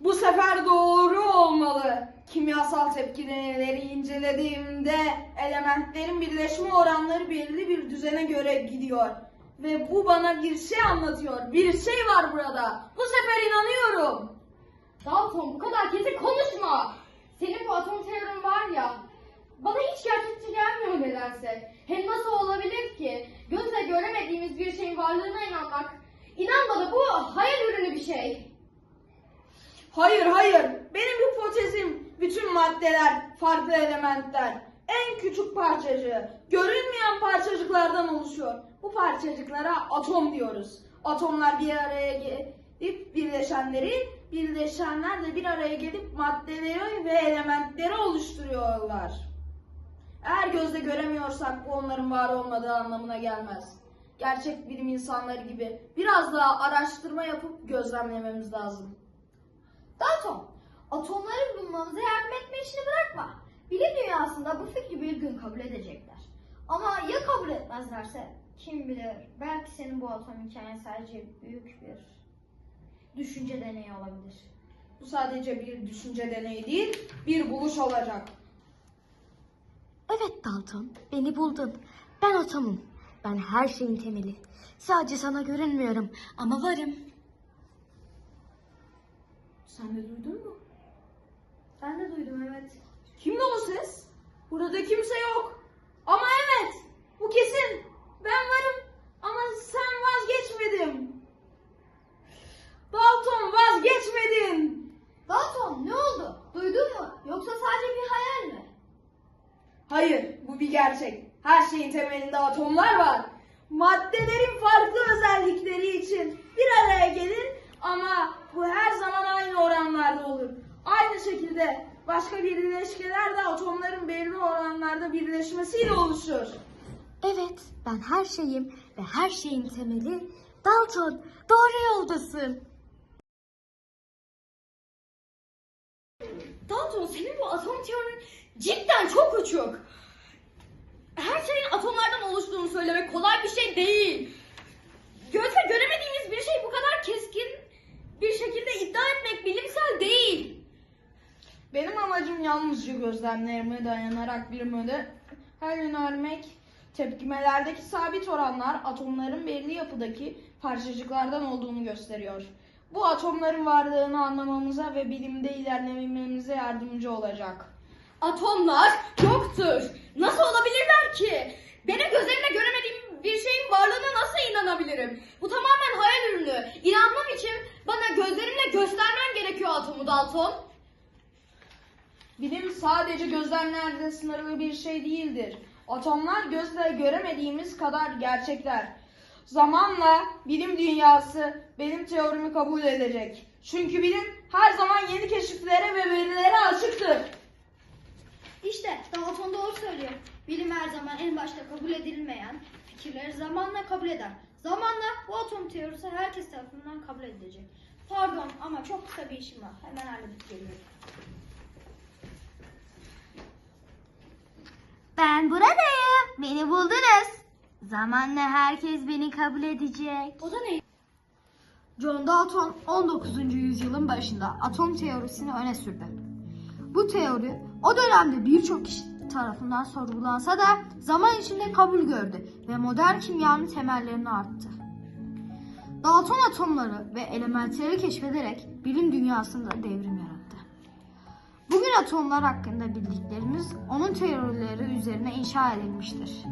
Bu sefer doğru olmalı. Kimyasal tepkimeleri incelediğimde elementlerin birleşme oranları belirli bir düzene göre gidiyor. Ve bu bana bir şey anlatıyor. Bir şey var burada. Bu sefer inanıyorum. Dalton bu kadar kesin konuşma. Senin bu atom teorin var ya. Bana hiç gerçekçi gelmiyor nedense. Hem nasıl olabilir ki? Gözle göremediğimiz bir şeyin varlığına inanmak. İnan bana bu hayal ürünü bir şey. Hayır hayır. Benim hipotezim bütün maddeler, farklı elementler, en küçük parçacığı, görünmeyen parçacıklardan oluşuyor. Bu parçacıklara atom diyoruz. Atomlar bir araya gelip birleşenleri, birleşenler de bir araya gelip maddeleri ve elementleri oluşturuyorlar. Eğer gözle göremiyorsak bu onların var olmadığı anlamına gelmez. Gerçek bilim insanları gibi biraz daha araştırma yapıp gözlemlememiz lazım. Dalton, atomları bulmamıza yardım etme işini bırakma. Bilim dünyasında bu fikri bir gün kabul edecekler. Ama ya kabul etmezlerse? Kim bilir, belki senin bu atom hikayen sadece büyük bir düşünce deneyi olabilir. Bu sadece bir düşünce deneyi değil, bir buluş olacak. Evet Dalton, beni buldun. Ben atomum. Ben her şeyin temeli. Sadece sana görünmüyorum ama varım. Sen de duydun mu? Ben de duydum evet. Kimdi o ses? Burada kimse yok. Ama evet, bu kesin. Ben varım ama sen vazgeçmedin. Dalton vazgeçmedin. Dalton ne oldu? Duydun mu? Yoksa sadece bir hayal mi? Hayır, bu bir gerçek. Her şeyin temelinde atomlar var. Maddelerin farklı özellikleri için bir araya gelir ama bu her zaman aynı oranlarda olur. Aynı şekilde başka birleşkeler de atomların belli oranlarda birleşmesiyle oluşur. Evet, ben her şeyim ve her şeyin temeli Dalton. Doğru yoldasın. Dalton senin bu atom teorin cidden çok uçuk. Her şeyin atomlardan oluştuğunu söylemek kolay bir şey değil. Gözle göremediğimiz bir şey bu kadar keskin bir şekilde iddia etmek bilimsel değil. Benim amacım yalnızca gözlemlerime dayanarak bir model önermek. Tepkimelerdeki sabit oranlar atomların belli yapıdaki parçacıklardan olduğunu gösteriyor. Bu atomların varlığını anlamamıza ve bilimde ilerlememize yardımcı olacak. Atomlar yoktur. Nasıl olabilirler ki? Benim gözlerimle göremediğim bir şeyin varlığına nasıl inanabilirim? Bu tamamen hayal ürünü. İnanmam için bana gözlerimle göstermen gerekiyor atomu Dalton. Bilim sadece gözlemlerde sınırlı bir şey değildir. Atomlar gözle göremediğimiz kadar gerçekler. Zamanla bilim dünyası benim teorimi kabul edecek. Çünkü bilim her zaman yeni keşiflere ve verilere açıktır. İşte Dalton doğru söylüyor. Bilim her zaman en başta kabul edilmeyen fikirleri zamanla kabul eder. Zamanla bu atom teorisi herkes tarafından kabul edilecek. Pardon ama çok kısa bir işim var. Hemen halledip geliyorum. Ben buradayım. Beni buldunuz. Zamanla herkes beni kabul edecek. O da ne? John Dalton 19. yüzyılın başında atom teorisini öne sürdü. Bu teori o dönemde birçok kişi tarafından sorgulansa da zaman içinde kabul gördü ve modern kimyanın temellerini attı. Dalton atomları ve elementleri keşfederek bilim dünyasında devrim yarattı. Bugün atomlar hakkında bildiklerimiz onun teorileri üzerine inşa edilmiştir.